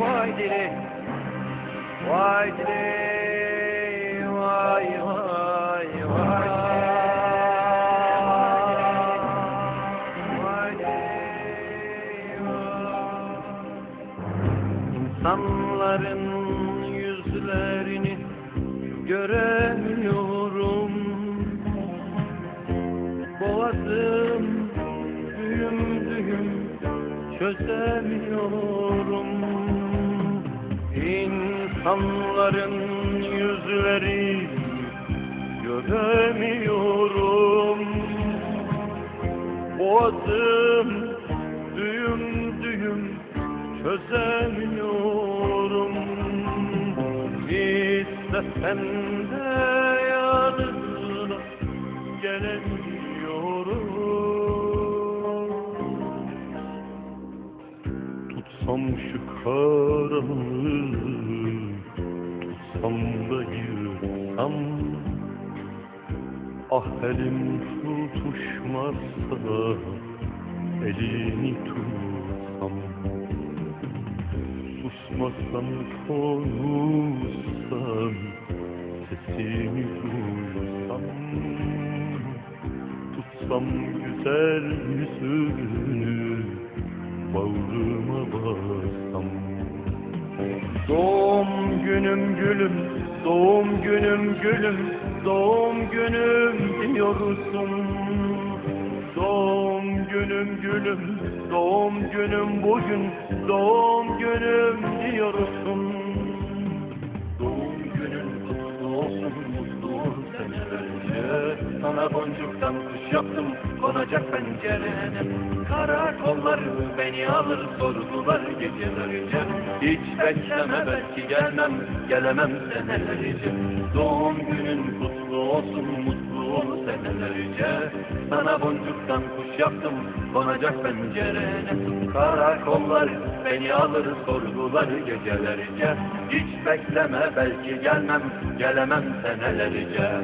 Haydi vay vay vay Haydi vay. İnsanların yüzlerini göremiyorum. Boğazım düğüm düğüm çözemiyorum İnsanların yüzleri göremiyorum. Boğazım düğüm düğüm çözemiyorum. İstesem de yanına gelemiyorum. Tutsam şu karanlığı Tutsam da yıksam Ah elim tutuşmazsa Elini tutsam. Susmasam konuşsam Sesini duysam. Tutsam güzel yüzünü Bağrıma bassam. Doğum günüm gülüm Doğum günüm gülüm Doğum günüm diyorsun. Doğum günüm gülüm Doğum günüm bugün Doğum günüm diyorsun. Doğum günün kutlu olsun mutlu ol senelerce Sana boncuktan kuş yaptım konacak pencerene. Karakollar beni alır sordular gecelerce Hiç bekleme belki gelmem gelemem senelerce. Doğum günün kutlu olsun mutlu ol senelerce. Sana boncuktan kuş yaptım konacak pencerene Karakollar beni alır sordular gecelerce. Hiç bekleme belki gelmem gelemem senelerce